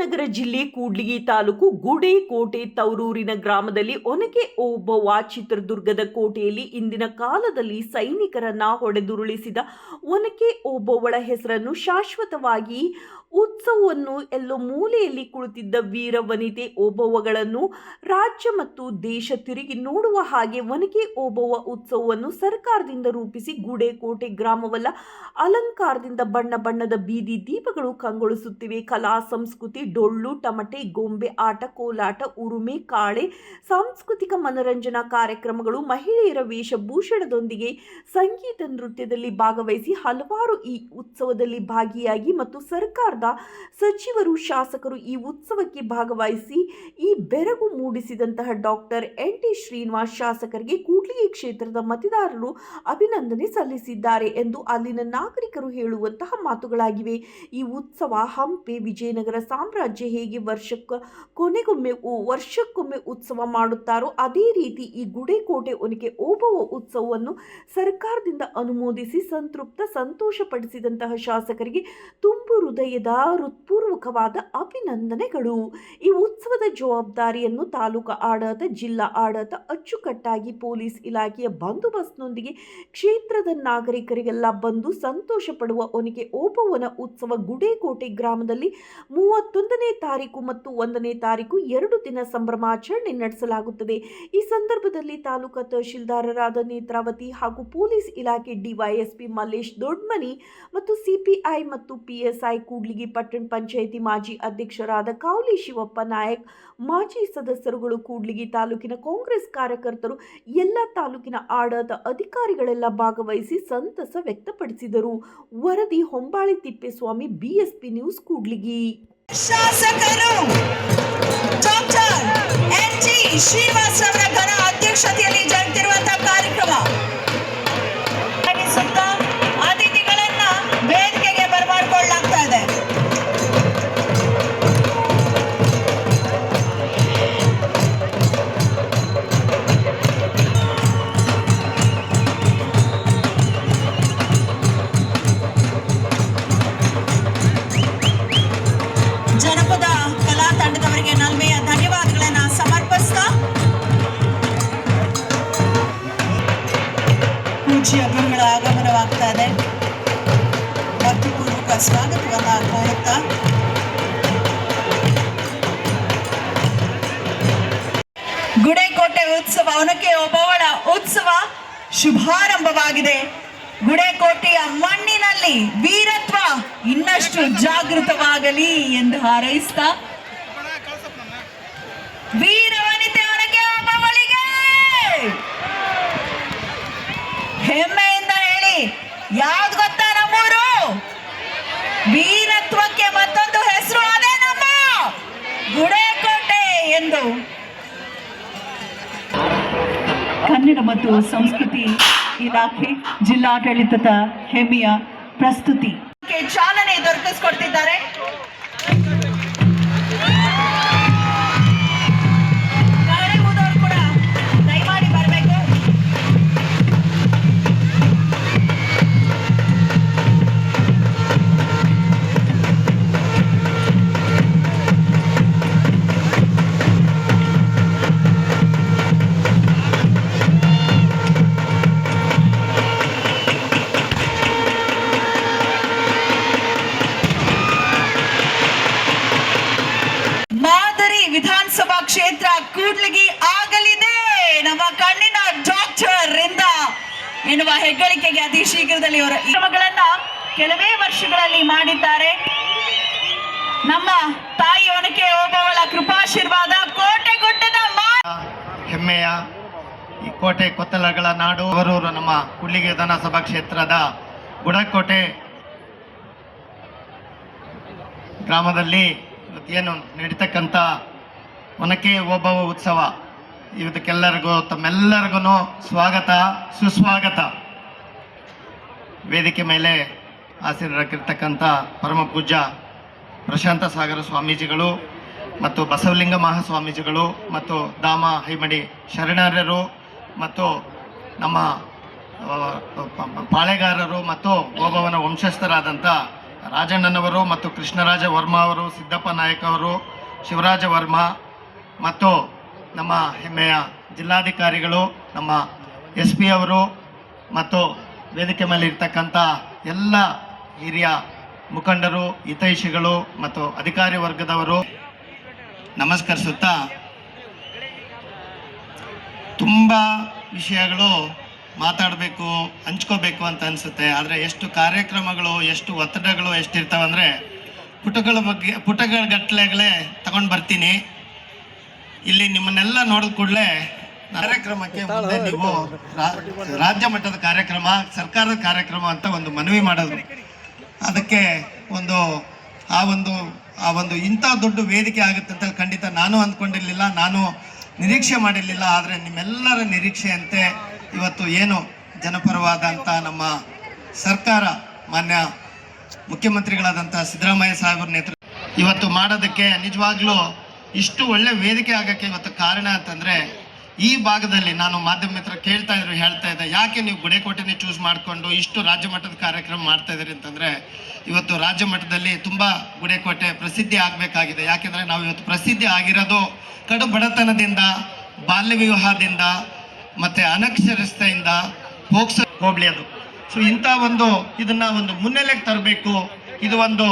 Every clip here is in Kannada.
ವಿಜಯನಗರ ಜಿಲ್ಲೆ ಕೂಡ್ಲಿಗಿ ತಾಲೂಕು ಗುಡೇಕೋಟೆ ತೌರೂರಿನ ಗ್ರಾಮದಲ್ಲಿ ಒನಕೆ ಓಬವ್ವ ಚಿತ್ರದುರ್ಗದ ಕೋಟೆಯಲ್ಲಿ ಇಂದಿನ ಕಾಲದಲ್ಲಿ ಸೈನಿಕರನ್ನ ಹೊಡೆದುರುಳಿಸಿದ ಒನಕೆ ಓಬವ್ವಳ ಹೆಸರನ್ನು ಶಾಶ್ವತವಾಗಿ ಉತ್ಸವವನ್ನು ಎಲ್ಲೋ ಮೂಲೆಯಲ್ಲಿ ಕುಳಿತಿದ್ದ ವೀರ ವನಿತೆ ಓಬವ್ವಗಳನ್ನು ರಾಜ್ಯ ಮತ್ತು ದೇಶ ತಿರುಗಿ ನೋಡುವ ಹಾಗೆ ಒನಕೆ ಓಬವ್ವ ಉತ್ಸವವನ್ನು ಸರ್ಕಾರದಿಂದ ರೂಪಿಸಿ ಗುಡೆ ಕೋಟೆ ಗ್ರಾಮವಲ್ಲ ಅಲಂಕಾರದಿಂದ ಬಣ್ಣ ಬಣ್ಣದ ಬೀದಿ ದೀಪಗಳು ಕಂಗೊಳಿಸುತ್ತಿವೆ. ಕಲಾ, ಸಂಸ್ಕೃತಿ, ಡೊಳ್ಳು, ಟಮಟೆ, ಗೊಂಬೆ, ಆಟ, ಕೋಲಾಟ, ಉರುಮೆ, ಕಾಳೆ, ಸಾಂಸ್ಕೃತಿಕ ಮನರಂಜನಾ ಕಾರ್ಯಕ್ರಮಗಳು, ಮಹಿಳೆಯರ ವೇಷಭೂಷಣದೊಂದಿಗೆ ಸಂಗೀತ ನೃತ್ಯದಲ್ಲಿ ಭಾಗವಹಿಸಿ ಹಲವಾರು ಈ ಉತ್ಸವದಲ್ಲಿ ಭಾಗಿಯಾಗಿ ಮತ್ತು ಸರ್ಕಾರದ ಸಚಿವರು, ಶಾಸಕರು ಈ ಉತ್ಸವಕ್ಕೆ ಭಾಗವಹಿಸಿ ಈ ಬೆರಗು ಮೂಡಿಸಿದಂತಹ ಡಾಕ್ಟರ್ ಎನ್ ಟಿ ಶ್ರೀನಿವಾಸ್ ಶಾಸಕರಿಗೆ ಕೂಡ್ಲಿಗಿ ಕ್ಷೇತ್ರದ ಮತದಾರರು ಅಭಿನಂದನೆ ಸಲ್ಲಿಸಿದ್ದಾರೆ ಎಂದು ಅಲ್ಲಿನ ನಾಗರಿಕರು ಹೇಳುವಂತಹ ಮಾತುಗಳಾಗಿವೆ. ಈ ಉತ್ಸವ ಹಂಪೆ ವಿಜಯನಗರ ಸಾಮ್ರಾಜ್ಯ ಹೇಗೆ ವರ್ಷಕ್ಕೆ ಕೊನೆಗೊಮ್ಮೆ ವರ್ಷಕ್ಕೊಮ್ಮೆ ಉತ್ಸವ ಮಾಡುತ್ತಾರೋ ಅದೇ ರೀತಿ ಈ ಗುಡೆಕೋಟೆ ಒನಕೆ ಓಬವ್ವ ಉತ್ಸವವನ್ನು ಸರ್ಕಾರದಿಂದ ಅನುಮೋದಿಸಿ ಸಂತೃಪ್ತ, ಸಂತೋಷಪಡಿಸಿದಂತಹ ಶಾಸಕರಿಗೆ ತುಂಬು ಹೃದಯದ ಹೃತ್ಪೂರ್ವಕವಾದ ಅಭಿನಂದನೆಗಳು. ಈ ಉತ್ಸವದ ಜವಾಬ್ದಾರಿಯನ್ನು ತಾಲೂಕು ಆಡಳಿತ, ಜಿಲ್ಲಾ ಆಡಳಿತ ಅಚ್ಚುಕಟ್ಟಾಗಿ ಪೊಲೀಸ್ ಇಲಾಖೆಯ ಬಂದೋಬಸ್ತ್ನೊಂದಿಗೆ ಕ್ಷೇತ್ರದ ನಾಗರಿಕರಿಗೆಲ್ಲ ಬಂದು ಸಂತೋಷ ಪಡುವ ಒನಕೆ ಓಪವನ ಉತ್ಸವ ಗುಡೇಕೋಟೆ ಗ್ರಾಮದಲ್ಲಿ ಮೂವತ್ತೊಂದನೇ ತಾರೀಕು ಮತ್ತು ಒಂದನೇ ತಾರೀಕು ಎರಡು ದಿನ ಸಂಭ್ರಮಾಚರಣೆ ನಡೆಸಲಾಗುತ್ತದೆ. ಈ ಸಂದರ್ಭದಲ್ಲಿ ತಾಲೂಕಾ ತಹಶೀಲ್ದಾರರಾದ ನೇತ್ರಾವತಿ ಹಾಗೂ ಪೊಲೀಸ್ ಇಲಾಖೆ ಡಿವೈಎಸ್ಪಿ ಮಲ್ಲೇಶ್ ದೊಡ್ಮನಿ ಮತ್ತು ಸಿಪಿಐ ಮತ್ತು ಪಿಎಸ್ಐ ಕೂಡ್ಲಿಗಿ ಪಟ್ಟಣ ಪಂಚಾಯಿತಿ ಮಾಜಿ ಅಧ್ಯಕ್ಷರಾದ ಕಾವಲಿ ಶಿವಪ್ಪ ನಾಯಕ್, ಮಾಜಿ ಸದಸ್ಯರುಗಳು ಕೂಡ್ಲಿಗಿ ತಾಲೂಕಿನ ಕಾಂಗ್ರೆಸ್ ಕಾರ್ಯಕರ್ತರು, ಎಲ್ಲ ತಾಲೂಕಿನ ಆಡಳಿತ ಅಧಿಕಾರಿಗಳೆಲ್ಲ ಭಾಗವಹಿಸಿ ಸಂತಸ ವ್ಯಕ್ತಪಡಿಸಿದರು. ವರದಿ ಹೊಂಬಾಳಿ ತಿಪ್ಪೇಸ್ವಾಮಿ, ಬಿಎಸ್ಪಿ ನ್ಯೂಸ್ ಕೂಡ್ಲಿಗಿ. ಶಾಸಕರು ಡಾಕ್ಟರ್ ಜಿ ಅಧ್ಯಕ್ಷತೆಯಲ್ಲಿ ಜರುಗುತ್ತಿರುವಂತಹ ಕಾರ್ಯಕ್ರಮ. ಮಣ್ಣಿನಲ್ಲಿ ವೀರತ್ವ ಇನ್ನಷ್ಟು ಜಾಗೃತವಾಗಲಿ ಎಂದು ಹಾರೈಸ್ತಾ ವೀರವನಿತೆ ಒನಕೆ ಒಬ್ಬವಳಿಗೆ ಹೆಮ್ಮೆಯಿಂದ ಹೇಳಿ, ಯಾವ್ದು ಗೊತ್ತಾ ನಮ್ಮೂರು? ವೀರತ್ವಕ್ಕೆ ಮತ್ತೊಂದು ಹೆಸರು ಅದೇ ನಮ್ಮ ಗುಡೇಕೋಟೆ ಎಂದು. ಕನ್ನಡ ಮತ್ತು ಸಂಸ್ಕೃತಿ ಇಲಾಖೆ ಜಿಲ್ಲಾಡಳಿತದ ಹೆಮ್ಮೆಯ ಪ್ರಸ್ತುತಿ. ಚಾಲನೆ ದೊರಕಿಸ್ಕೊಡ್ತಿದ್ದಾರೆ. ಈ ಕೋಟೆ ಕೊತ್ತಲಗಳ ನಾಡು ಅವರೂರು ನಮ್ಮ ಕುಳ್ಳಿಗೆ ವಿಧಾನಸಭಾ ಕ್ಷೇತ್ರದ ಗುಡಕೋಟೆ ಗ್ರಾಮದಲ್ಲಿ ಏನು ನಡೀತಕ್ಕಂಥ ಒನಕೆ ಓಬವ್ವ ಉತ್ಸವ. ಇವತ್ತಕ್ಕೆಲ್ಲರಿಗೂ ತಮ್ಮೆಲ್ಲರಿಗೂ ಸ್ವಾಗತ, ಸುಸ್ವಾಗತ. ವೇದಿಕೆ ಮೇಲೆ ಆಸೀನರಾಗಿರ್ತಕ್ಕಂಥ ಪರಮ ಪೂಜ್ಯ ಪ್ರಶಾಂತ ಸಾಗರ ಸ್ವಾಮೀಜಿಗಳು ಮತ್ತು ಬಸವಲಿಂಗ ಮಹಾಸ್ವಾಮೀಜಿಗಳು ಮತ್ತು ದಾಮ ಹೈಮಡಿ ಶರಣರರು ಮತ್ತು ನಮ್ಮ ಪಾಳೆಗಾರರು ಮತ್ತು ಓಬವ್ವನ ವಂಶಸ್ಥರಾದಂಥ ರಾಜಣ್ಣನವರು ಮತ್ತು ಕೃಷ್ಣರಾಜ ವರ್ಮ ಅವರು, ಸಿದ್ದಪ್ಪ ನಾಯಕ್ ಅವರು, ಶಿವರಾಜ ವರ್ಮ ಮತ್ತು ನಮ್ಮ ಹೆಮ್ಮೆಯ ಜಿಲ್ಲಾಧಿಕಾರಿಗಳು, ನಮ್ಮ ಎಸ್ ಪಿ ಅವರು ಮತ್ತು ವೇದಿಕೆ ಮೇಲೆ ಇರ್ತಕ್ಕಂಥ ಎಲ್ಲ ಹಿರಿಯ ಮುಖಂಡರು, ಹಿತೈಷಿಗಳು ಮತ್ತು ಅಧಿಕಾರಿ ವರ್ಗದವರು ನಮಸ್ಕರಿಸುತ್ತಾ ತುಂಬ ವಿಷಯಗಳು ಮಾತಾಡಬೇಕು, ಹಂಚ್ಕೋಬೇಕು ಅಂತ ಅನಿಸುತ್ತೆ. ಆದರೆ ಎಷ್ಟು ಕಾರ್ಯಕ್ರಮಗಳು, ಎಷ್ಟು ಒತ್ತಡಗಳು ಎಷ್ಟಿರ್ತಾವಂದರೆ ಪುಟಗಳ ಬಗ್ಗೆ ಪುಟಗಳ ಗಟ್ಟಲೆಗಳೇ ತಗೊಂಡು ಬರ್ತೀನಿ. ಇಲ್ಲಿ ನಿಮ್ಮನ್ನೆಲ್ಲ ನೋಡಿದ ಕೂಡಲೇ ಕಾರ್ಯಕ್ರಮಕ್ಕೆ ಮುಂದೆ ನೀವು ರಾಜ್ಯ ಮಟ್ಟದ ಕಾರ್ಯಕ್ರಮ, ಸರ್ಕಾರದ ಕಾರ್ಯಕ್ರಮ ಅಂತ ಒಂದು ಮನವಿ ಮಾಡೋದು. ಅದಕ್ಕೆ ಒಂದು, ಆ ಒಂದು ಆ ಒಂದು ಇಂಥ ದೊಡ್ಡ ವೇದಿಕೆ ಆಗುತ್ತೆ ಅಂತ ಖಂಡಿತ ನಾನು ಅಂದ್ಕೊಂಡಿರಲಿಲ್ಲ. ನಾನು ನಿರೀಕ್ಷೆ ಮಾಡಿರಲಿಲ್ಲ, ಆದರೆ ನಿಮ್ಮೆಲ್ಲರ ನಿರೀಕ್ಷೆಯಂತೆ ಇವತ್ತು ಏನು ಜನಪರವಾದಂಥ ನಮ್ಮ ಸರ್ಕಾರ, ಮಾನ್ಯ ಮುಖ್ಯಮಂತ್ರಿಗಳಾದಂಥ ಸಿದ್ದರಾಮಯ್ಯ ಸಾಹೇಬರ ನೇತೃತ್ವ ಇವತ್ತು ಮಾಡೋದಕ್ಕೆ ನಿಜವಾಗ್ಲೂ ಇಷ್ಟು ಒಳ್ಳೆ ವೇದಿಕೆ ಆಗಕ್ಕೆ ಇವತ್ತು ಕಾರಣ ಅಂತಂದ್ರೆ ಈ ಭಾಗದಲ್ಲಿ ನಾನು ಮಾಧ್ಯಮ ಮಿತ್ರ ಕೇಳ್ತಾ ಇದ್ರು, ಹೇಳ್ತಾ ಇದ್ದೆ, ಯಾಕೆ ನೀವು ಗುಡೇಕೋಟೆನೇ ಚೂಸ್ ಮಾಡಿಕೊಂಡು ಇಷ್ಟು ರಾಜ್ಯ ಮಟ್ಟದ ಕಾರ್ಯಕ್ರಮ ಮಾಡ್ತಾ ಇದ್ದೀರಿ ಅಂತಂದ್ರೆ, ಇವತ್ತು ರಾಜ್ಯ ಮಟ್ಟದಲ್ಲಿ ತುಂಬಾ ಗುಡೇಕೋಟೆ ಪ್ರಸಿದ್ಧಿ ಆಗಬೇಕಾಗಿದೆ. ಯಾಕೆಂದ್ರೆ ನಾವು ಇವತ್ತು ಪ್ರಸಿದ್ಧಿ ಆಗಿರೋದು ಕಡು ಬಡತನದಿಂದ, ಬಾಲ್ಯ ವಿವಾಹದಿಂದ, ಮತ್ತೆ ಅನಕ್ಷರಸ್ಥೆಯಿಂದ ಹೋಗ್ಸ ಹೋಗ್ಲಿ ಅದು. ಸೊ ಇಂಥ ಒಂದು ಇದನ್ನ ಒಂದು ಮುನ್ನೆಲೆಗೆ ತರಬೇಕು. ಇದು ಒಂದು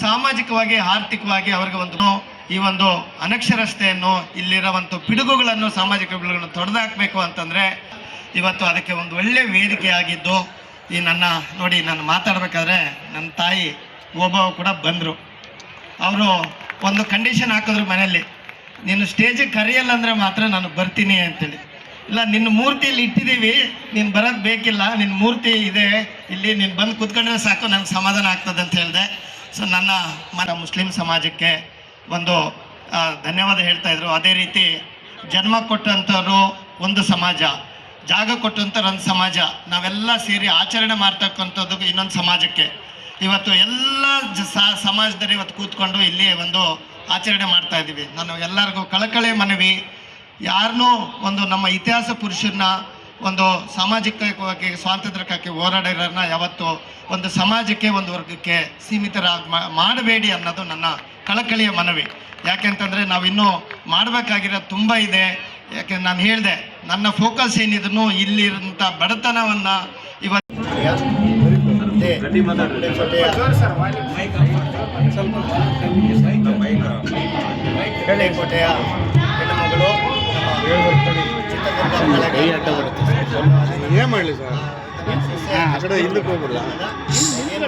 ಸಾಮಾಜಿಕವಾಗಿ, ಆರ್ಥಿಕವಾಗಿ ಅವ್ರಿಗೆ ಒಂದು ಈ ಒಂದು ಅನಕ್ಷರಸ್ತೆಯನ್ನು ಇಲ್ಲಿರುವಂಥ ಪಿಡುಗುಗಳನ್ನು, ಸಾಮಾಜಿಕ ಪಿಡುಗುಗಳನ್ನು ತೊಡೆದಾಕಬೇಕು ಅಂತಂದರೆ ಇವತ್ತು ಅದಕ್ಕೆ ಒಂದು ಒಳ್ಳೆ ವೇದಿಕೆ ಆಗಿದ್ದು, ಈ ನನ್ನ ನೋಡಿ ನಾನು ಮಾತಾಡಬೇಕಾದ್ರೆ ನನ್ನ ತಾಯಿ ಒಬ್ಬ ಕೂಡ ಬಂದರು. ಅವರು ಒಂದು ಕಂಡೀಷನ್ ಹಾಕಿದ್ರು ಮನೆಯಲ್ಲಿ. ನೀನು ಸ್ಟೇಜಿಗೆ ಕರೆಯಲ್ಲ ಅಂದರೆ ಮಾತ್ರ ನಾನು ಬರ್ತೀನಿ ಅಂತೇಳಿ. ಇಲ್ಲ, ನಿನ್ನ ಮೂರ್ತಿ ಇಲ್ಲಿ ಇಟ್ಟಿದ್ದೀವಿ, ನೀನು ಬರೋದು ಬೇಕಿಲ್ಲ ನಿನ್ನ ಮೂರ್ತಿ ಇದೆ, ಇಲ್ಲಿ ನೀನು ಬಂದು ಕೂತ್ಕೊಂಡ್ರೆ ಸಾಕು ನನಗೆ ಸಮಾಧಾನ ಆಗ್ತದೆ ಅಂತ ಹೇಳಿದೆ. ಸೊ ನನ್ನ ಮನ ಮುಸ್ಲಿಂ ಸಮಾಜಕ್ಕೆ ಒಂದು ಧನ್ಯವಾದ ಹೇಳ್ತಾ ಇದ್ರು. ಅದೇ ರೀತಿ ಜನ್ಮ ಕೊಟ್ಟಂಥವ್ರು ಒಂದು ಸಮಾಜ, ಜಾಗ ಕೊಟ್ಟಂಥವ್ರು ಒಂದು ಸಮಾಜ. ನಾವೆಲ್ಲ ಸೇರಿ ಆಚರಣೆ ಮಾಡ್ತಕ್ಕಂಥದ್ದು ಇನ್ನೊಂದು ಸಮಾಜಕ್ಕೆ. ಇವತ್ತು ಎಲ್ಲ ಸಮಾಜದಲ್ಲಿ ಇವತ್ತು ಕೂತ್ಕೊಂಡು ಇಲ್ಲಿ ಒಂದು ಆಚರಣೆ ಮಾಡ್ತಾ ಇದ್ದೀವಿ. ನಾನು ಎಲ್ಲರಿಗೂ ಕಳಕಳೆ ಮನವಿ. ಯಾರನ್ನೂ ಒಂದು ನಮ್ಮ ಇತಿಹಾಸ ಪುರುಷರನ್ನ ಒಂದು ಸಾಮಾಜಿಕವಾಗಿ, ಸ್ವಾತಂತ್ರ್ಯಕ್ಕಾಗಿ ಹೋರಾಡಿರೋರನ್ನ ಯಾವತ್ತು ಒಂದು ಸಮಾಜಕ್ಕೆ, ಒಂದು ವರ್ಗಕ್ಕೆ ಸೀಮಿತರಾಗಿ ಮಾಡಬೇಡಿ ಅನ್ನೋದು ನನ್ನ ಕಳಕಳಿಯ ಮನವಿ ಯಾಕೆಂತಂದರೆ ನಾವು ಇನ್ನೂ ಮಾಡಬೇಕಾಗಿರೋದು ತುಂಬ ಇದೆ ಯಾಕೆ ನಾನು ಹೇಳಿದೆ ನನ್ನ ಫೋಕಸ್ ಏನಿದ್ರು ಇಲ್ಲಿರುವಂಥ ಬಡತನವನ್ನು ಇವತ್ತು ಕೋಟೆಯ ಹೆಣ್ಣುಮಗಳು ಏನ್ ಮಾಡ್ಲಿ ಸರ್ ಆ ಕಡೆ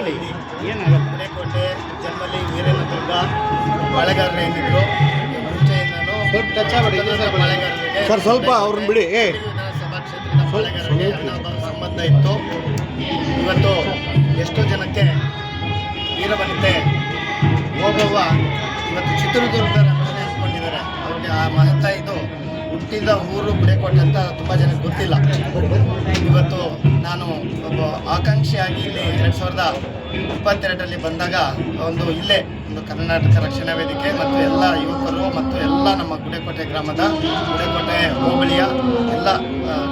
ಹಿಂದಕ್ಕೆ ಏನಾಗುತ್ತೆ? ಕೋಟೆ ಜನ್ಮಲ್ಲಿ ಏನಿದ್ರು ಮುಂಚೆಯಿಂದನೂ ಸ್ವಲ್ಪ touch ಆಗ್ಬೇಡಿ, ಇದು ಸ್ವಲ್ಪ- ಬಾಳೆಗಾರರಿಗೆ ಸರ್, ಸ್ವಲ್ಪ ಅವ್ರನ್ನ ಬಿಡಿ. ವಿಧಾನಸಭಾ ಕ್ಷೇತ್ರದ ಸಂಬಂಧ ಇತ್ತು. ಇವತ್ತು ಎಷ್ಟೋ ಜನಕ್ಕೆ ವೀರವನಿತೆ ಹೋಗುವ ಇವತ್ತು ಚಿತ್ರದುರ್ಗ ಅಂತಲೇ ಅಂದ್ಕೊಂಡಿದ್ದಾರೆ. ಅವ್ರಿಗೆ ಆ ಮಹತ್ವ ಇದು. ಹುಟ್ಟಿದ ಊರು ಬಿಡೆಕೋಟೆ ಅಂತ ತುಂಬ ಜನಕ್ಕೆ ಗೊತ್ತಿಲ್ಲ. ಇವತ್ತು ನಾನು ಒಬ್ಬ ಆಕಾಂಕ್ಷಿಯಾಗಿ ಇಲ್ಲಿ ಎರಡು ಸಾವಿರದ ಇಪ್ಪತ್ತೆರಡರಲ್ಲಿ ಬಂದಾಗ ಒಂದು ಇಲ್ಲೇ ಒಂದು ಕರ್ನಾಟಕ ರಕ್ಷಣಾ ವೇದಿಕೆ ಮತ್ತು ಎಲ್ಲ ಯುವಕರು ಮತ್ತು ಎಲ್ಲ ನಮ್ಮ ಗುಡೆಕೋಟೆ ಗ್ರಾಮದ ಗುಡೆಕೋಟೆ ಹೋಬಳಿಯ ಎಲ್ಲ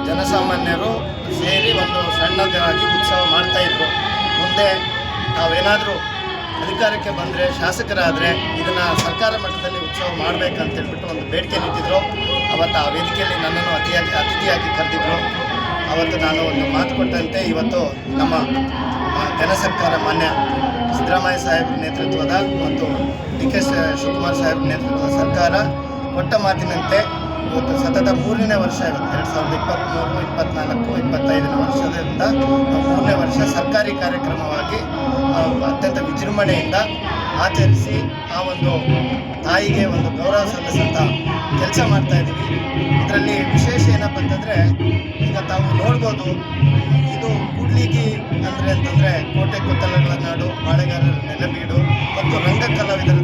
ಜನಸಾಮಾನ್ಯರು ಸೇರಿ ಒಂದು ಸಣ್ಣದಾಗಿ ಉತ್ಸವ ಮಾಡ್ತಾಯಿದ್ರು ಮುಂದೆ ನಾವೇನಾದರೂ ಅಧಿಕಾರಕ್ಕೆ ಬಂದರೆ, ಶಾಸಕರಾದರೆ ಇದನ್ನು ಸರ್ಕಾರ ಮಟ್ಟದಲ್ಲಿ ಉತ್ಸವ ಮಾಡಬೇಕಂತ ಹೇಳ್ಬಿಟ್ಟು ಒಂದು ಬೇಡಿಕೆ ನೀಡಿದರು ಅವತ್ತು ಆ ವೇದಿಕೆಯಲ್ಲಿ ನನ್ನನ್ನು ಅತಿಯಾಗಿ ಅತಿಥಿಯಾಗಿ ಕರೆದಿದ್ರು. ಅವತ್ತು ನಾನು ಒಂದು ಮಾತು ಕೊಟ್ಟಂತೆ, ಇವತ್ತು ನಮ್ಮ ಜನ ಸರ್ಕಾರ ಮಾನ್ಯ ಸಿದ್ದರಾಮಯ್ಯ ಸಾಹೇಬ್ರ ನೇತೃತ್ವದ ಮತ್ತು ಡಿ ಕೆ ಶಿವಕುಮಾರ್ ಸಾಹೇಬ್ರ ನೇತೃತ್ವದ ಸರ್ಕಾರ ಕೊಟ್ಟ ಮಾತಿನಂತೆ ಇವತ್ತು ಸತತ ಮೂರನೇ ವರ್ಷ ಇವತ್ತು ಎರಡು ಸಾವಿರದ ಇಪ್ಪತ್ತ್ಮೂರು ಇಪ್ಪತ್ನಾಲ್ಕು, ಇಪ್ಪತ್ತೈದನೇ ವರ್ಷದಿಂದ ಮೂರನೇ ವರ್ಷ ಸರ್ಕಾರಿ ಕಾರ್ಯಕ್ರಮವಾಗಿ ಅತ್ಯಂತ ವಿಜೃಂಭಣೆಯಿಂದ ಆಚರಿಸಿ ಆ ಒಂದು ತಾಯಿಗೆ ಒಂದು ಗೌರವ ಸಲ್ಲಿಸಂತ ಕೆಲಸ ಮಾಡ್ತಾ ಇದ್ದೀವಿ. ಇದರಲ್ಲಿ ವಿಶೇಷ ಏನಪ್ಪ ಅಂತಂದರೆ, ಈಗ ತಾವು ನೋಡ್ಬೋದು, ಇದು ಕೂಡ್ಲಿಗಿ ಅಂದರೆ ಅಂತಂದರೆ ಕೋಟೆ ಕೊತ್ತಲಗಳ ನಾಡು, ಬಾಳೆಗಾರರ ನೆಲಬೀಡು ಮತ್ತು ರಂಗ ಕಲಾವಿದರ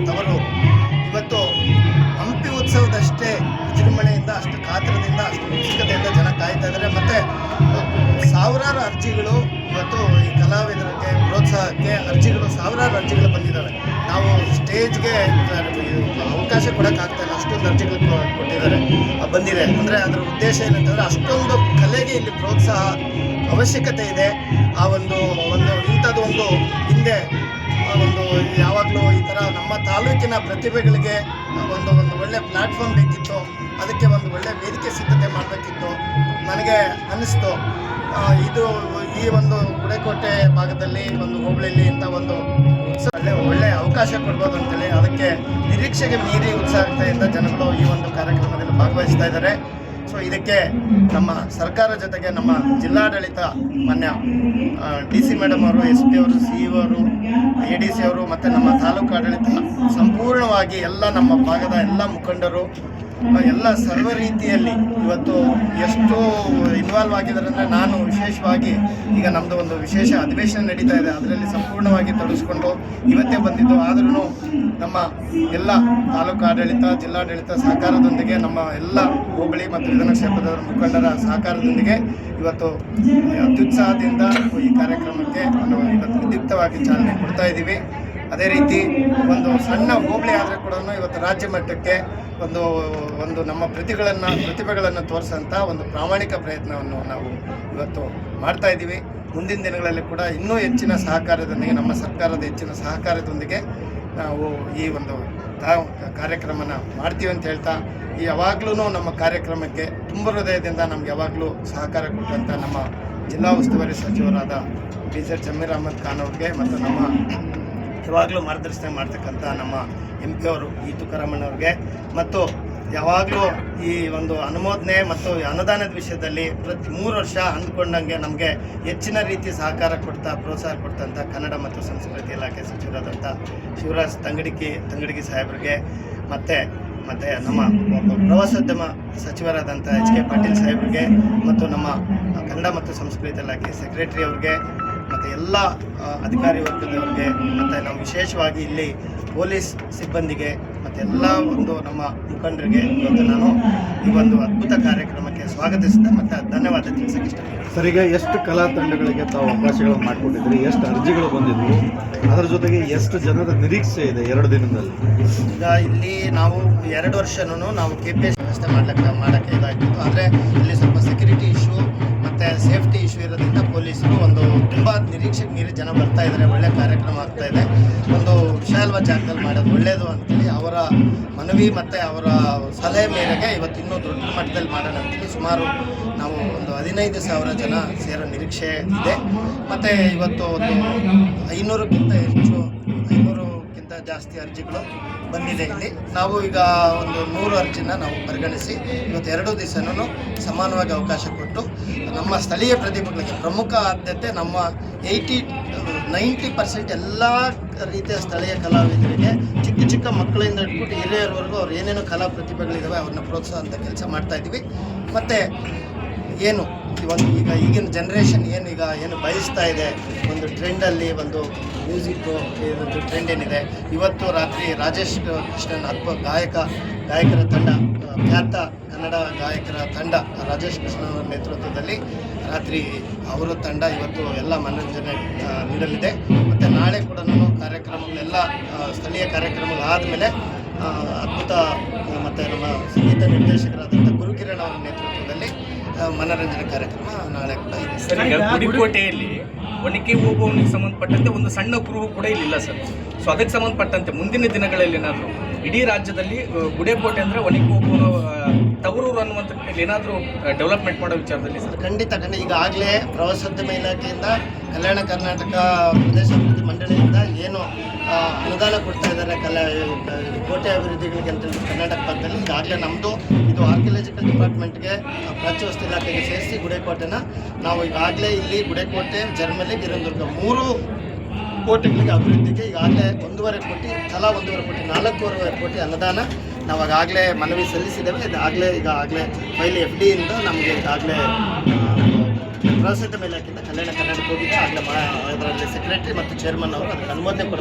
ಅರ್ಜಿಗಳು ಇವತ್ತು ಈ ಕಲಾವಿದರಿಗೆ ಪ್ರೋತ್ಸಾಹಕ್ಕೆ ಅರ್ಜಿಗಳು, ಸಾವಿರಾರು ಅರ್ಜಿಗಳು ಬಂದಿದ್ದಾವೆ. ನಾವು ಸ್ಟೇಜ್ಗೆ ಅವಕಾಶ ಕೊಡೋಕ್ಕಾಗ್ತಾ ಇಲ್ಲ. ಅಷ್ಟೊಂದು ಅರ್ಜಿಗಳು ಕೊಟ್ಟಿದ್ದಾರೆ. ಬಂದಿದೆ. ಅಂದರೆ ಅದರ ಉದ್ದೇಶ ಏನಂತಂದರೆ ಅಷ್ಟೊಂದು ಕಲೆಗೆ ಇಲ್ಲಿ ಪ್ರೋತ್ಸಾಹ ಅವಶ್ಯಕತೆ ಇದೆ. ಆ ಒಂದು ಒಂದು ಇಂಥದ್ದು ಒಂದು ಹಿಂದೆ ಯಾವಾಗಲೂ ಈ ಥರ ನಮ್ಮ ತಾಲೂಕಿನ ಪ್ರತಿಭೆಗಳಿಗೆ ಒಂದು ಒಂದು ಒಳ್ಳೆ ಪ್ಲ್ಯಾಟ್ಫಾರ್ಮ್ ಬೇಕಿತ್ತು. ಅದಕ್ಕೆ ಒಂದು ಒಳ್ಳೆ ವೇದಿಕೆ ಸಿದ್ಧತೆ ಮಾಡಬೇಕಿತ್ತು. ನನಗೆ ಅನ್ನಿಸ್ತು. ಇದು ಈ ಒಂದು ಗುಡೆಕೋಟೆ ಭಾಗದಲ್ಲಿ ಒಂದು ಹೋಬಳಿಯಲ್ಲಿ ಇಂಥ ಒಂದು ಒಳ್ಳೆ ಒಳ್ಳೆ ಅವಕಾಶ ಕೊಡ್ಬೋದು ಅಂತೇಳಿ ಅದಕ್ಕೆ ನಿರೀಕ್ಷೆಗೆ ಮೀರಿ ಉತ್ಸಾಹತೆಯಿಂದ ಜನಗಳು ಈ ಒಂದು ಕಾರ್ಯಕ್ರಮದಲ್ಲಿ ಭಾಗವಹಿಸ್ತಾ ಇದ್ದಾರೆ. ಸೊ ಇದಕ್ಕೆ ನಮ್ಮ ಸರ್ಕಾರ ಜೊತೆಗೆ ನಮ್ಮ ಜಿಲ್ಲಾಡಳಿತ ಮಾನ್ಯ ಡಿ ಸಿ ಮೇಡಮ್ ಅವರು, ಎಸ್ ಪಿ ಅವರು, ಸಿ ಅವರು, ಎ ಡಿ ಸಿ ಅವರು ಮತ್ತು ನಮ್ಮ ತಾಲೂಕು ಆಡಳಿತ ಸಂಪೂರ್ಣವಾಗಿ ಎಲ್ಲ ನಮ್ಮ ಭಾಗದ ಎಲ್ಲ ಮುಖಂಡರು ಎಲ್ಲ ಸರ್ವ ರೀತಿಯಲ್ಲಿ ಇವತ್ತು ಎಷ್ಟು ಇನ್ವಾಲ್ವ್ ಆಗಿದ್ದಾರೆ ಅಂದರೆ ನಾನು ವಿಶೇಷವಾಗಿ ಈಗ ನಮ್ಮದು ಒಂದು ವಿಶೇಷ ಅಧಿವೇಶನ ನಡೀತಾ ಇದೆ. ಅದರಲ್ಲಿ ಸಂಪೂರ್ಣವಾಗಿ ತೊಡಗಿಸ್ಕೊಂಡು ಇವತ್ತೇ ಬಂದಿದ್ದು. ಆದ್ರೂ ನಮ್ಮ ಎಲ್ಲ ತಾಲೂಕು ಆಡಳಿತ, ಜಿಲ್ಲಾಡಳಿತ ಸಹಕಾರದೊಂದಿಗೆ ನಮ್ಮ ಎಲ್ಲ ಹೋಬಳಿ ಮತ್ತು ವಿಧಾನಕ್ಷೇತ್ರದ ಮುಖಂಡರ ಸಹಕಾರದೊಂದಿಗೆ ಇವತ್ತು ಅತ್ಯುತ್ಸಾಹದಿಂದ ಈ ಕಾರ್ಯಕ್ರಮಕ್ಕೆ ಇವತ್ತು ವಿದ್ಯುಕ್ತವಾಗಿ ಚಾಲನೆ ಕೊಡ್ತಾ ಇದ್ದೀವಿ. ಅದೇ ರೀತಿ ಒಂದು ಸಣ್ಣ ಹೋಬಳಿ ಆದರೆ ಕೂಡ ಇವತ್ತು ರಾಜ್ಯ ಮಟ್ಟಕ್ಕೆ ಒಂದು ಒಂದು ನಮ್ಮ ಪ್ರತಿಗಳನ್ನು, ಪ್ರತಿಭೆಗಳನ್ನು ತೋರಿಸೋಂಥ ಒಂದು ಪ್ರಾಮಾಣಿಕ ಪ್ರಯತ್ನವನ್ನು ನಾವು ಇವತ್ತು ಮಾಡ್ತಾ ಇದ್ದೀವಿ. ಮುಂದಿನ ದಿನಗಳಲ್ಲಿ ಕೂಡ ಇನ್ನೂ ಹೆಚ್ಚಿನ ಸಹಕಾರದೊಂದಿಗೆ, ನಮ್ಮ ಸರ್ಕಾರದ ಹೆಚ್ಚಿನ ಸಹಕಾರದೊಂದಿಗೆ ನಾವು ಈ ಒಂದು ಕಾರ್ಯಕ್ರಮನ ಮಾಡ್ತೀವಿ ಅಂತ ಹೇಳ್ತಾ, ಈ ಯಾವಾಗಲೂ ನಮ್ಮ ಕಾರ್ಯಕ್ರಮಕ್ಕೆ ತುಂಬ ಹೃದಯದಿಂದ ನಮ್ಗೆ ಯಾವಾಗಲೂ ಸಹಕಾರ ಕೊಟ್ಟಂಥ ನಮ್ಮ ಜಿಲ್ಲಾ ಉಸ್ತುವಾರಿ ಸಚಿವರಾದ ಬಿ ಜಮೀರ್ ಅಹಮದ್ ಖಾನ್ ಅವ್ರಿಗೆ ಮತ್ತು ನಮ್ಮ ಯಾವಾಗಲೂ ಮಾರ್ಗದರ್ಶನ ಮಾಡ್ತಕ್ಕಂಥ ನಮ್ಮ ಎಂ ಪಿ ಅವರು ಈ ತುಕಾರಾಮಣ್ಣವ್ರಿಗೆ ಮತ್ತು ಯಾವಾಗಲೂ ಈ ಒಂದು ಅನುಮೋದನೆ ಮತ್ತು ಅನುದಾನದ ವಿಷಯದಲ್ಲಿ ಪ್ರತಿ ಮೂರು ವರ್ಷ ಅಂದ್ಕೊಂಡಂಗೆ ನಮಗೆ ಹೆಚ್ಚಿನ ರೀತಿ ಸಹಕಾರ ಕೊಡ್ತಾ, ಪ್ರೋತ್ಸಾಹ ಕೊಡ್ತಂಥ ಕನ್ನಡ ಮತ್ತು ಸಂಸ್ಕೃತಿ ಇಲಾಖೆ ಸಚಿವರಾದಂಥ ಶಿವರಾಜ್ ತಂಗಡಿಕಿ ತಂಗಡಿಗಿ ಸಾಹೇಬ್ರಿಗೆ. ಮತ್ತು ಮತ್ತು ನಮ್ಮ ಒಬ್ಬ ಪ್ರವಾಸೋದ್ಯಮ ಸಚಿವರಾದಂಥ ಎಚ್ ಕೆ ಪಾಟೀಲ್ ಸಾಹೇಬ್ರಿಗೆ ಮತ್ತು ನಮ್ಮ ಕನ್ನಡ ಮತ್ತು ಸಂಸ್ಕೃತಿ ಇಲಾಖೆ ಸೆಕ್ರೆಟರಿ ಅವ್ರಿಗೆ. ಮತ್ತು ಎಲ್ಲ ಅಧಿಕಾರಿ ವರ್ಗದವರಿಗೆ ಮತ್ತು ನಾವು ವಿಶೇಷವಾಗಿ ಇಲ್ಲಿ ಪೊಲೀಸ್ ಸಿಬ್ಬಂದಿಗೆ ಮತ್ತು ಎಲ್ಲ ಒಂದು ನಮ್ಮ ಮುಖಂಡರಿಗೆ ಇವತ್ತು ನಾನು ಈ ಒಂದು ಅದ್ಭುತ ಕಾರ್ಯಕ್ರಮಕ್ಕೆ ಸ್ವಾಗತಿಸಿದೆ ಮತ್ತು ಧನ್ಯವಾದ ತಿಳಿಸಕ್ಕೆ ಇಷ್ಟಪಡ್ತೀನಿ. ಸರ್ ಈಗ ಎಷ್ಟು ಕಲಾ ತಂಡಗಳಿಗೆ ತಾವು ಅವಕಾಶಗಳನ್ನು ಮಾಡಿಕೊಟ್ಟಿದ್ರಿ ಎಷ್ಟು ಅರ್ಜಿಗಳು ಬಂದಿದ್ವು ಅದರ ಜೊತೆಗೆ ಎಷ್ಟು ಜನರ ನಿರೀಕ್ಷೆ ಇದೆ ಎರಡು ದಿನದಲ್ಲಿ? ಈಗ ಇಲ್ಲಿ ನಾವು ಎರಡು ವರ್ಷನೂ ನಾವು ಕೆ ಪಿ ಎಸ್ ವ್ಯವಸ್ಥೆ ಮಾಡಲಿಕ್ಕೆ ಮಾಡೋಕ್ಕೆ ಇದಾಗಿತ್ತು. ಆದರೆ ಇಲ್ಲಿ ಸ್ವಲ್ಪ ಸೆಕ್ಯೂರಿಟಿ ಇಶ್ಯೂ ಮತ್ತು ಸೇಫ್ಟಿ ಇಶ್ಯೂ ಇರೋದ್ರಿಂದ ಪೊಲೀಸರು ಒಂದು ತುಂಬ ನಿರೀಕ್ಷೆ ಮೀರಿ ಜನ ಬರ್ತಾ ಇದ್ದಾರೆ ಒಳ್ಳೆ ಕಾರ್ಯಕ್ರಮ ಆಗ್ತಾ ಇದೆ. ಒಂದು ವಿಶಾಲವಾದ ಜಾಗದಲ್ಲಿ ಮಾಡೋದು ಒಳ್ಳೆಯದು ಅಂತೇಳಿ ಅವರ ಮನವಿ ಮತ್ತು ಅವರ ಸಲಹೆ ಮೇರೆಗೆ ಇವತ್ತು ಇನ್ನೂ ದೊಡ್ಡ ಮಟ್ಟದಲ್ಲಿ ಮಾಡೋಣ ಅಂತೇಳಿ ಸುಮಾರು ನಾವು ಒಂದು ಹದಿನೈದು ಸಾವಿರ ಜನ ಸೇರೋ ನಿರೀಕ್ಷೆ ಇದೆ. ಮತ್ತು ಇವತ್ತು ಒಂದು ಐನೂರಕ್ಕಿಂತ ಹೆಚ್ಚು ಜಾಸ್ತಿ ಅರ್ಜಿಗಳು ಬಂದಿದೆ ಇಲ್ಲಿ. ನಾವು ಈಗ ಒಂದು ನೂರು ಅರ್ಜಿನ ನಾವು ಪರಿಗಣಿಸಿ ಇವತ್ತು ಎರಡು ದಿವಸನೂ ಸಮಾನವಾಗಿ ಅವಕಾಶ ಕೊಟ್ಟು ನಮ್ಮ ಸ್ಥಳೀಯ ಪ್ರತಿಭೆಗಳಿಗೆ ಪ್ರಮುಖ ಆದ್ಯತೆ ನಮ್ಮ ಏಯ್ಟಿ, ನೈಂಟಿ ಪರ್ಸೆಂಟ್ ಎಲ್ಲ ರೀತಿಯ ಸ್ಥಳೀಯ ಕಲಾವಿದರಿಗೆ ಚಿಕ್ಕ ಚಿಕ್ಕ ಮಕ್ಕಳಿಂದ ಹಿಡ್ಬಿಟ್ಟು ಹಿರಿಯರವರೆಗೂ ಅವ್ರು ಏನೇನು ಕಲಾ ಪ್ರತಿಭೆಗಳಿದ್ದಾವೆ ಅವ್ರನ್ನ ಪ್ರೋತ್ಸಾಹ ಅಂತ ಕೆಲಸ ಮಾಡ್ತಾ ಇದ್ದೀವಿ. ಮತ್ತು ಏನು? ಒಂದು ಈಗ ಈಗಿನ ಜನ್ರೇಷನ್ ಏನು ಈಗ ಏನು ಬಯಸ್ತಾ ಇದೆ? ಒಂದು ಟ್ರೆಂಡಲ್ಲಿ ಒಂದು ಮ್ಯೂಸಿಕ್ಕು ಒಂದು ಟ್ರೆಂಡ್ ಏನಿದೆ. ಇವತ್ತು ರಾತ್ರಿ ರಾಜೇಶ್ ಕೃಷ್ಣನ್ ಅದ್ಭುತ ಗಾಯಕ, ಗಾಯಕರ ತಂಡ, ಖ್ಯಾತ ಕನ್ನಡ ಗಾಯಕರ ತಂಡ ರಾಜೇಶ್ ಕೃಷ್ಣನ್ ಅವರ ನೇತೃತ್ವದಲ್ಲಿ ರಾತ್ರಿ ಅವರ ತಂಡ ಇವತ್ತು ಎಲ್ಲ ಮನೋರಂಜನೆ ನೀಡಲಿದೆ. ಮತ್ತು ನಾಳೆ ಕೂಡ ಕಾರ್ಯಕ್ರಮಗಳೆಲ್ಲ ಸ್ಥಳೀಯ ಕಾರ್ಯಕ್ರಮಗಳು ಆದಮೇಲೆ ಅದ್ಭುತ ಮತ್ತು ನಮ್ಮ ಸಂಗೀತ ನಿರ್ದೇಶಕರಾದಂಥ ಗುರುಕಿರಣ್ ಅವರ ನೇತೃತ್ವದಲ್ಲಿ ಮನರಂಜನೆ ಕಾರ್ಯಕ್ರಮ ನಾಳೆ ಕೂಡ ಇದೆ. ಸರ್ ಈಗ ಗುಡಿಕೋಟೆಯಲ್ಲಿ ಒನಕೆ ಓಬವ್ವನಿಗೆ ಸಂಬಂಧಪಟ್ಟಂತೆ ಒಂದು ಸಣ್ಣ ಕುರುಹು ಕೂಡ ಇಲ್ಲಿಲ್ಲ ಸರ್. ಸೊ ಅದಕ್ಕೆ ಸಂಬಂಧಪಟ್ಟಂತೆ ಮುಂದಿನ ದಿನಗಳಲ್ಲಿ ಏನಾದರೂ ಇಡೀ ರಾಜ್ಯದಲ್ಲಿ ಗುಡೇಕೋಟೆ ಅಂದರೆ ಒನಕೆ ಹೋಗುವ ತವರೂರು ಅನ್ನುವಂಥ ಏನಾದರೂ ಡೆವಲಪ್ಮೆಂಟ್ ಮಾಡೋ ವಿಚಾರದಲ್ಲಿ ಸರ್? ಖಂಡಿತ ಖಂಡಿತ. ಈಗಾಗಲೇ ಪ್ರವಾಸೋದ್ಯಮ ಇಲಾಖೆಯಿಂದ ಕಲ್ಯಾಣ ಕರ್ನಾಟಕ ಪ್ರದೇಶ ಅಭಿವೃದ್ಧಿ ಮಂಡಳಿಯಿಂದ ಏನು ಅನುದಾನ ಕೊಡ್ತಾ ಇದ್ದಾರೆ ಕಲಾ, ಕೋಟೆ ಅಭಿವೃದ್ಧಿಗಳಿಗೆ ಅಂತ ಕರ್ನಾಟಕ ಭಾಗದಲ್ಲಿ. ಈಗಾಗಲೇ ನಮ್ಮದು ಇದು ಆರ್ಕಿಯಾಲಜಿಕಲ್ ಡಿಪಾರ್ಟ್ಮೆಂಟ್ಗೆ ಪ್ರಾಚ್ಯವಸ್ತು ಇಲಾಖೆಗೆ ಸೇರಿಸಿ ಗುಡೇಕೋಟೆನ ನಾವು ಈಗಾಗಲೇ ಇಲ್ಲಿ ಗುಡೇಕೋಟೆ, ಜರ್ಮಲಿ ಗಿರಂದುರ್ಗ ಮೂರು ಕೋಟೆಗಳಿಗೆ ಅಭಿವೃದ್ಧಿಗೆ ಈಗಾಗಲೇ ಒಂದೂವರೆ ಕೋಟಿ, ತಲಾ ಒಂದೂವರೆ ಕೋಟಿ, ನಾಲ್ಕೂವರೆ ಕೋಟಿ ಅನುದಾನ ನಾವು ಆಗಾಗಲೇ ಮನವಿ ಸಲ್ಲಿಸಿದ್ದೇವೆ. ಇದಾಗಲೇ ಈಗಾಗಲೇ ಫೈಲ್ ಎಫ್ ಡಿಯಿಂದ ನಮಗೆ ಈಗಾಗಲೇ ಪ್ರವಾಸೋದ್ಯಮ ಇಲಾಖೆಯಿಂದ ಕಲ್ಯಾಣ ಕರ್ನಾಟಕ ಹೋಗಿದೆ ಆಗಲೇ ಮಾ ಅದರಲ್ಲಿ ಸೆಕ್ರೆಟರಿ ಮತ್ತು ಚೇರ್ಮನ್ ಅವರು ಅದಕ್ಕೆ ಅನುಮೋದನೆ ಕೂಡ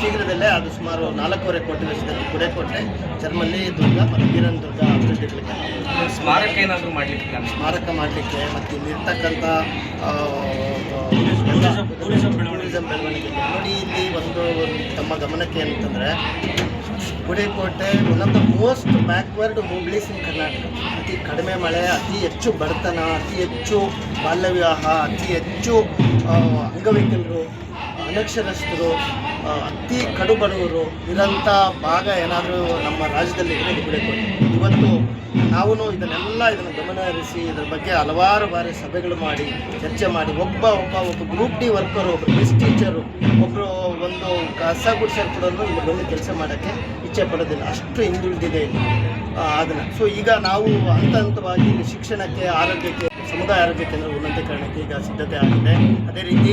ಶೀಘ್ರದಲ್ಲೇ ಅದು ಸುಮಾರು ನಾಲ್ಕೂವರೆ ಕೋಟಿ ವೆಚ್ಚದಲ್ಲಿ ಗುಡೇಕೋಟೆ ಚರ್ಮಲ್ಲಿ ದುರ್ಗ ಮತ್ತು ಬೀರನ್ ದುರ್ಗ ಅಭಿವೃದ್ಧಿಗಳಿಗೆ ಇರಲಿಕ್ಕೆ ಸ್ಮಾರಕ ಏನಾದರೂ ಮಾಡಲಿಕ್ಕೆ ಸ್ಮಾರಕ ಮಾಡಲಿಕ್ಕೆ ಮತ್ತು ಇಲ್ಲಿರ್ತಕ್ಕಂಥ ಟೂರಿಸಂ ಬೆಳವಣಿಗೆ. ನೋಡಿ ಇಲ್ಲಿ ಒಂದು ತಮ್ಮ ಗಮನಕ್ಕೆ ಏನಂತಂದರೆ Gudekote one of the most backward hoblis in Karnataka ಅತಿ ಕಡಿಮೆ ಮಳೆ, ಅತಿ ಹೆಚ್ಚು ಬಡತನ, ಅತಿ ಹೆಚ್ಚು ಬಾಲ್ಯ ವಿವಾಹ ಅತಿ ಹೆಚ್ಚು ಅಂಗವಿಕಲರು ಅನಕ್ಷರಸ್ಥರು ಅತಿ ಕಡು ಬಡವರು ಇರೋಂಥ ಭಾಗ ಏನಾದರೂ ನಮ್ಮ ರಾಜ್ಯದಲ್ಲಿ ಗುಡೇಕೋಟೆ ಇವತ್ತು ನಾವು ಇದನ್ನೆಲ್ಲ ಇದನ್ನು ಗಮನಹರಿಸಿ ಇದರ ಬಗ್ಗೆ ಹಲವಾರು ಬಾರಿ ಸಭೆಗಳು ಮಾಡಿ, ಚರ್ಚೆ ಮಾಡಿ, ಒಬ್ಬ ಒಬ್ಬ ಒಬ್ಬ ಗ್ರೂಪ್ ಡಿ ವರ್ಕರು ಒಬ್ಬ ಮಿಸ್ ಟೀಚರು ಒಬ್ಬರು ಒಂದು ಕಸ ಗುಡಿಸೋರು ಕೂಡ ಇಲ್ಲಿ ಬಂದು ಕೆಲಸ ಮಾಡೋಕ್ಕೆ ಇಚ್ಛೆ ಪಡೋದಿಲ್ಲ. ಅಷ್ಟು ಹಿಂದುಳಿದಿದೆ ಅದನ್ನು. ಸೊ ಈಗ ನಾವು ಹಂತ ಹಂತವಾಗಿ ಶಿಕ್ಷಣಕ್ಕೆ, ಆರೋಗ್ಯಕ್ಕೆ ಸಮುದಾಯ ಆರೋಗ್ಯ ಕೇಂದ್ರ ಉನ್ನತೀಕರಣಕ್ಕೆ ಈಗ ಸಿದ್ಧತೆ ಆಗಿದೆ. ಅದೇ ರೀತಿ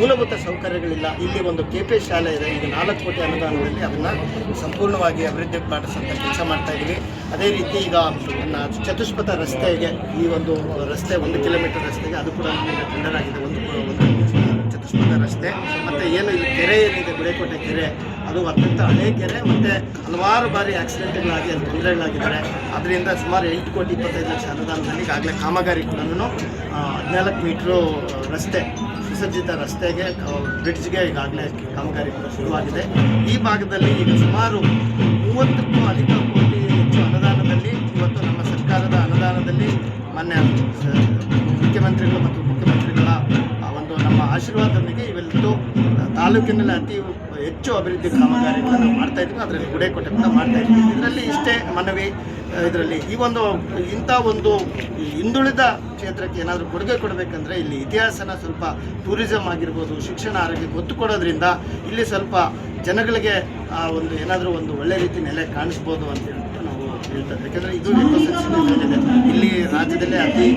ಮೂಲಭೂತ ಸೌಕರ್ಯಗಳಿಲ್ಲ. ಇಲ್ಲಿ ಒಂದು ಕೆ ಪಿ ಶಾಲೆ ಇದೆ. ಈಗ ನಾಲ್ಕು ಕೋಟಿ ಅನುದಾನದಲ್ಲಿ ಅದನ್ನು ಸಂಪೂರ್ಣವಾಗಿ ಅಭಿವೃದ್ಧಿ ಮಾಡಿಸೋಂಥ ಕೆಲಸ ಮಾಡ್ತಾ ಇದ್ದೀವಿ ಅದೇ ರೀತಿ ಈಗ ಚತುಷ್ಪಥ ರಸ್ತೆಗೆ ಈ ಒಂದು ರಸ್ತೆ, ಒಂದು ಕಿಲೋಮೀಟರ್ ರಸ್ತೆಗೆ ಅದು ಕೂಡ ಟೆಂಡರ್ ಆಗಿದೆ ಒಂದು ಒಂದು ಚತುಷ್ಪಥ ರಸ್ತೆ. ಮತ್ತು ಏನು ಇಲ್ಲಿ ಕೆರೆ ಏನಿದೆ ಬಿಳೆಕೋಟೆ ಕೆರೆ ಅದು ಅತ್ಯಂತ ಹಳೆ ಕೆರೆ ಮತ್ತು ಹಲವಾರು ಬಾರಿ ಆಕ್ಸಿಡೆಂಟ್ಗಳಾಗಿ ಅಲ್ಲಿ ತೊಂದರೆಗಳಾಗಿದ್ದಾರೆ. ಅದರಿಂದ ಸುಮಾರು ಎಂಟು ಕೋಟಿ ಇಪ್ಪತ್ತೈದು ಲಕ್ಷ ಅನುದಾನದಲ್ಲಿ ಈಗಾಗಲೇ ಕಾಮಗಾರಿ ಕೂಡ ಹದಿನಾಲ್ಕು ಮೀಟ್ರು ರಸ್ತೆ, ಸುಸಜ್ಜಿತ ರಸ್ತೆಗೆ ಬ್ರಿಡ್ಜ್ಗೆ ಈಗಾಗಲೇ ಕಾಮಗಾರಿ ಕೂಡ ಶುರುವಾಗಿದೆ. ಈ ಭಾಗದಲ್ಲಿ ಈಗ ಸುಮಾರು ಮೂವತ್ತಕ್ಕೂ ಅಧಿಕ ಕೋಟಿ ಹೆಚ್ಚು ಅನುದಾನದಲ್ಲಿ, ಇವತ್ತು ನಮ್ಮ ಸರ್ಕಾರದ ಅನುದಾನದಲ್ಲಿ ಮೊನ್ನೆ ಮುಖ್ಯಮಂತ್ರಿಗಳು ಮತ್ತು ಮುಖ್ಯಮಂತ್ರಿಗಳ ನಮ್ಮ ಆಶೀರ್ವಾದದೊಂದಿಗೆ ಇವೆಲ್ಲೂ ತಾಲೂಕಿನಲ್ಲಿ ಅತಿ ಹೆಚ್ಚು ಅಭಿವೃದ್ಧಿ ಕಾಮಗಾರಿಗಳನ್ನು ಮಾಡ್ತಾ ಇದ್ವಿ ಅದರಲ್ಲಿ ಗುಡೆಕೋಟೆ ಕೂಡ ಮಾಡ್ತಾ ಇದ್ವಿ ಇದರಲ್ಲಿ ಇಷ್ಟೇ ಮನವಿ ಇದರಲ್ಲಿ ಈ ಒಂದು, ಇಂಥ ಒಂದು ಹಿಂದುಳಿದ ಕ್ಷೇತ್ರಕ್ಕೆ ಏನಾದರೂ ಕೊಡುಗೆ ಕೊಡಬೇಕಂದ್ರೆ ಇಲ್ಲಿ ಇತಿಹಾಸನ ಸ್ವಲ್ಪ ಟೂರಿಸಂ ಆಗಿರ್ಬೋದು, ಶಿಕ್ಷಣ ಆರೋಗ್ಯಕ್ಕೆ ಒತ್ತು ಕೊಡೋದ್ರಿಂದ ಇಲ್ಲಿ ಸ್ವಲ್ಪ ಜನಗಳಿಗೆ ಒಂದು ಏನಾದರೂ ಒಂದು ಒಳ್ಳೆ ರೀತಿ ನೆಲೆ ಕಾಣಿಸ್ಬೋದು ಅಂತ ನಾವು ಹೇಳ್ತಾರೆ. ಯಾಕಂದರೆ ಇದು ಎಕೋಸೆನ್ಸಿಟಿವ್ ಇಲ್ಲಿ ರಾಜ್ಯದಲ್ಲೇ ಅತಿ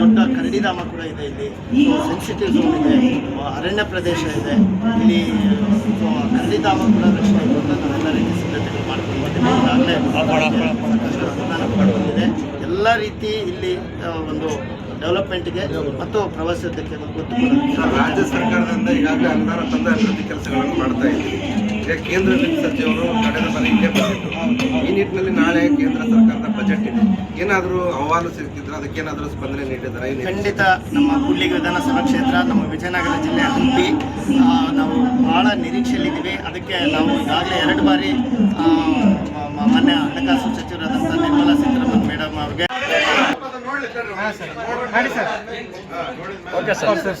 ದೊಡ್ಡ ಕರಡಿಧಾಮ ಕೂಡ ಇದೆ ಇಲ್ಲಿ. ಸೊ ಸೆನ್ಸಿಟಿವ್ ಝೋನ್ ಇದೆ. ಆ, ಅರಣ್ಯ ಪ್ರದೇಶ ಇದೆ. ಇಲ್ಲಿ ಕರಡಿಧಾಮ ಕೂಡ ರಕ್ಷಣೆ ಅಂತ ನಾವೆಲ್ಲ ರೀತಿ ಸಿದ್ಧತೆಗಳು ಮಾಡ್ಕೊಂಡು ಬಂದಿದ್ದೀವಿ. ಈಗಾಗಲೇ ಸಾಕಷ್ಟು ಅನುದಾನ ಕೂಡ ಬಂದಿದೆ. ಎಲ್ಲ ರೀತಿ ಇಲ್ಲಿ ಒಂದು ಡೆವಲಪ್ಮೆಂಟ್ಗೆ ಮತ್ತು ಒತ್ತು ರಾಜ್ಯ ಸರ್ಕಾರದಿಂದ ಈಗಾಗಲೇ ಅನುದಾನ ತಂದ ಅಭಿವೃದ್ಧಿ ಕೆಲಸಗಳನ್ನು ಮಾಡ್ತಾ ಇದ್ದೀವಿ. ಈಗ ಕೇಂದ್ರ ವಿತ್ತ ಸಚಿವರು ಕಳೆದ ಬಾರಿ ಇಲ್ಲೇ ಬಂದಿದ್ದು ಈ ನಿಟ್ಟಿನಲ್ಲಿ ನಾಳೆ ಕೇಂದ್ರ ಸರ್ಕಾರದ ಬಜೆಟ್ ಇದೆ. ಏನಾದರೂ ಅಹವಾಲು ಸಿಗ್ತಿದ್ರೆ ಅದಕ್ಕೇನಾದರೂ ಸ್ಪಂದನೆ ನೀಡಿದ್ದಾರೆ ಈ ಖಂಡಿತ ನಮ್ಮ ಕೂಡ್ಲಿಗಿ ವಿಧಾನಸಭಾ ಕ್ಷೇತ್ರ ನಮ್ಮ ವಿಜಯನಗರ ಜಿಲ್ಲೆ ಹಂಪಿ ನಾವು ಬಹಳ ನಿರೀಕ್ಷೆಯಲ್ಲಿದ್ದೀವಿ. ಅದಕ್ಕೆ ನಾವು ಈಗಾಗಲೇ ಎರಡು ಬಾರಿ ಮಾನ್ಯ ಹಣಕಾಸು ಸಚಿವರಾದಂಥ ನಿರ್ಮಲಾ ಸೀತಾರಾಮನ್ ಮೇಡಮ್ ಅವ್ರಿಗೆ ಸರ್.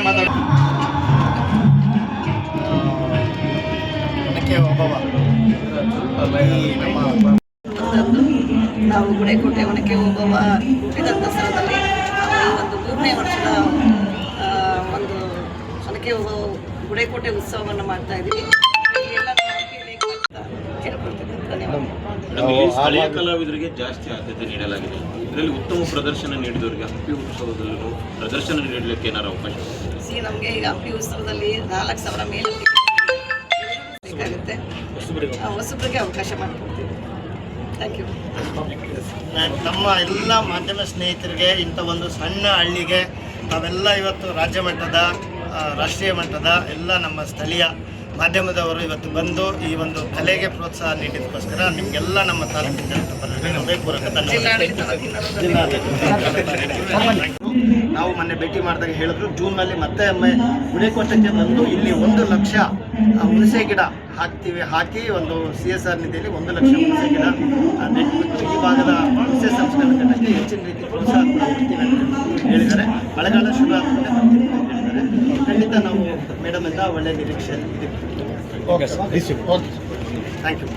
ಮಾತಾಡಿ ಅದಕ್ಕೆ ಒಬ್ಬವ ಈ ನಮ್ಮ ಮಾತಾಡಿ. ನಾವು ಗುಡೆಕೋಟೆ ಒಣಕೆ ಒಬ್ಬವ ನಾವು ಈ ಒಂದು ಮೂರನೇ ವರ್ಷದ ಒಂದು ಒನಕೆ ಓಬವ್ವ ಗುಡೇಕೋಟೆ ಉತ್ಸವವನ್ನು ಮಾಡ್ತಾ ಇದ್ದೀವಿ. ಸ್ಥಳೀಯ ಕಲಾವಿದರಿಗೆ ಜಾಸ್ತಿ ಆದ್ಯತೆ ನೀಡಲಾಗಿದೆ. ಇದರಲ್ಲಿ ಉತ್ತಮ ಪ್ರದರ್ಶನ ನೀಡಿದವರಿಗೆ ಹಂಪಿ ಉತ್ಸವದಲ್ಲೂ ಪ್ರದರ್ಶನ ನೀಡಲಿಕ್ಕೆ ಏನಾರು ಅವಕಾಶ? ಸಿ ನಮಗೆ ಈಗ ಹಂಪಿ ಉತ್ಸವದಲ್ಲಿ ನಾಲ್ಕು ಸಾವಿರ ಮೇಲೆ ಹೊಸಬರಿಗೆ ಅವಕಾಶ ಮಾಡಿಕೊಡ್ತೀವಿ. ಥ್ಯಾಂಕ್ ಯು ನಮ್ಮ ಎಲ್ಲ ಮಾಧ್ಯಮ ಸ್ನೇಹಿತರಿಗೆ ಇಂಥ ಒಂದು ಸಣ್ಣ ಹಳ್ಳಿಗೆ ನಾವೆಲ್ಲ ಇವತ್ತು ರಾಜ್ಯ ಮಟ್ಟದ ರಾಷ್ಟ್ರೀಯ ಮಟ್ಟದ ಎಲ್ಲ ನಮ್ಮ ಸ್ಥಳೀಯ ಮಾಧ್ಯಮದವರು ಇವತ್ತು ಬಂದು ಈ ಒಂದು ಕಲೆಗೆ ಪ್ರೋತ್ಸಾಹ ನೀಡಿದ್ದಕ್ಕೋಸ್ಕರ ನಿಮಗೆಲ್ಲ ನಮ್ಮ ತಾಲೂಕಿನ ನಾವು ಮೊನ್ನೆ ಭೇಟಿ ಮಾಡಿದಾಗ ಹೇಳಿದ್ರು ಜೂನ್ನಲ್ಲಿ ಮತ್ತೆ ಒಮ್ಮೆ ಬಂದು ಇಲ್ಲಿ ಒಂದು ಲಕ್ಷ ಹುಣಸೆ ಗಿಡ ಹಾಕ್ತೀವಿ ಹಾಕಿ ಒಂದು ಸಿ ಎಸ್ ಆರ್ ನಿಧಿಯಲ್ಲಿ ಒಂದು ಲಕ್ಷ ಹುಣಸೆ ಗಿಡ ಆ, ನೆಟ್ಬಿಟ್ಟು ಈ ಭಾಗದ ಹುಣಸೆ ಸಂಸ್ಕರಣೆ ಘಟಕಕ್ಕೆ ಹೆಚ್ಚಿನ ರೀತಿ ಪ್ರೋತ್ಸಾಹ ಕೂಡ ಕೊಡ್ತೀವಿ ಅಂತ ಹೇಳಿದ್ದಾರೆ. ಮಳೆಗಾಲ ಶುರು ಆಗ್ತದೆ ಅಂತ ಹೇಳಿದ್ದಾರೆ. ಖಂಡಿತ ನಾವು ಮೇಡಮ್ ಇಂದ ಒಳ್ಳೆ ನಿರೀಕ್ಷೆ ಓಕೆ ಸರ್ ಥ್ಯಾಂಕ್ ಯು